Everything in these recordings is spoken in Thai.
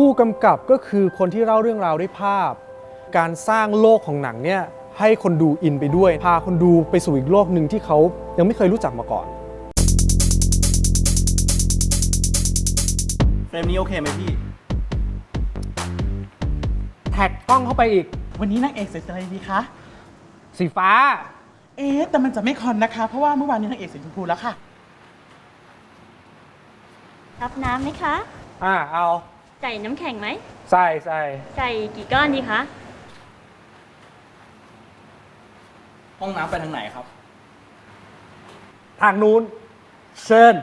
ผู้กำกับก็คือคนที่เล่าเรื่องราวด้วยภาพ การสร้างโลกของหนังเนี่ยให้คนดูอินไปด้วย พาคนดูไปสู่อีกโลกหนึ่งที่เขายังไม่เคยรู้จักมาก่อน เฟรมนี้โอเคไหมพี่ แท็กกล้องเข้าไปอีก วันนี้นางเอกใส่อะไรดีคะ สีฟ้า เอ๊ะแต่มันจะไม่คอนนะคะ เพราะว่าเมื่อวานนี้นางเอกสีชมพูแล้วค่ะ รับน้ำไหมคะ อ่าเอา ใส่น้ำแข็งไหม ใส่ใส่ใส่กี่ก้อนดีคะ ห้องน้ำไปทางไหนครับ ทางนู้น เชิญ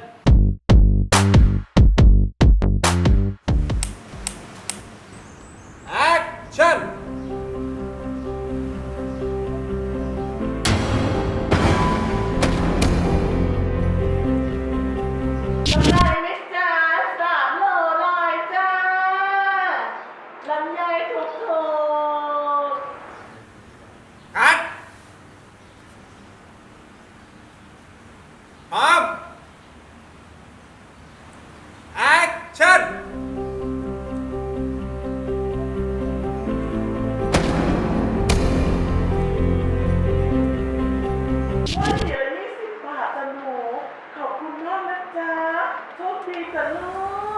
โชคดีจ้ะลู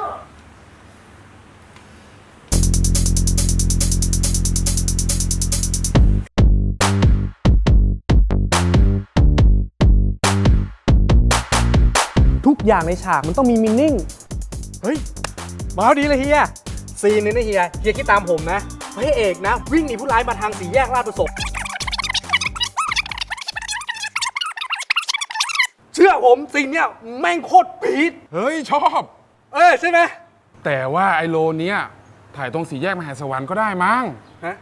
กทุกอย่างในฉากมันต้องมีมินนิ่ง เฮ้ย มาเอาดีเลยเฮีย ซีนนี้นะเฮีย เฮียคิดตามผมนะพระเอกนะ วิ่งหนีผู้ร้ายมาทางสี่แยกลาดประสง เชื่อผมสิ่งเนี้ยแม่งโคตรปี๊ดเฮ้ยชอบ เออใช่ไหมแต่ว่าไอโลเนี้ยถ่ายตรงสี่แยกมหาสวรรค์ก็ได้มั้งฮะ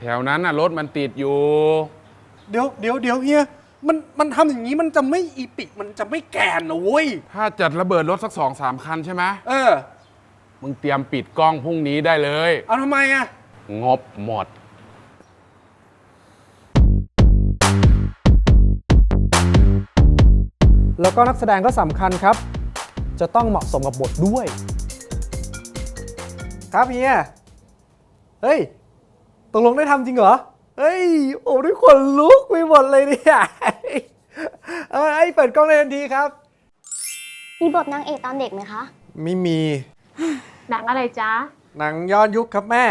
แถวนั้นน่ะรถมันติดอยู่ เดี๋ยวเดี๋ยวเดี๋ยวเฮียมันมันทำอย่างนี้มันจะไม่อีปิกมันจะไม่แกนนะเว้ยถ้าจัดระเบิดรถสักสองสามคันใช่ไหมเออ มึงเตรียมปิดกล้องพรุ่งนี้ได้เลย เอาทำไมอะงบหมด แล้วก็นักแสดงก็สำคัญครับ จะต้องเหมาะสมกับบทด้วย ครับเฮียเฮ้ยตกลงได้ทำจริงเหรอ เฮ้ย โอ้ด้วยคนลุกไปหมดเลยเนี่ยเออไอ้เปิดกล้องเลยทันทีครับ มีบทนางเอกตอนเด็กไหมคะ ไม่มี หนังอะไรจ๊ะ หนังย้อนยุคครับแม่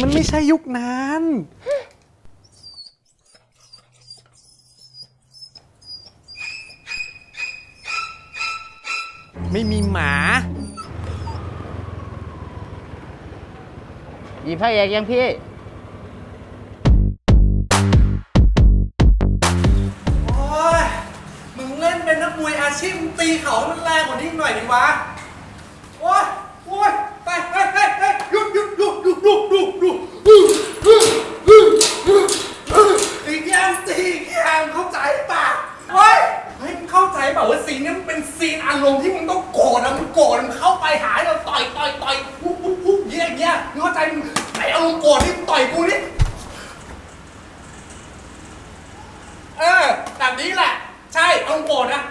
มันไม่ใช่ยุคนั้น ไม่มีหมา หยิบพระเอกยังพี่ โอ้ย มึงเล่นเป็นนักมวยอาชีพมึงตีเขาให้มันแรงกว่านี้หน่อยดิวะ ปล่าว่าซีนนี้มันเป็นซีนอารมณ์ที่มึงต้องกรธอะมึงกอดมึงเข้าไปหาเราต่อยต่อยต่อยปุ๊บปุ๊บปุ๊บเยี่ยเงี้ยมึงเข้าใจมึงไออารมณ์กอดนี่ต่อยกูนี่เออแบบนี้แหละ ใช่อารมณ์กอดนะ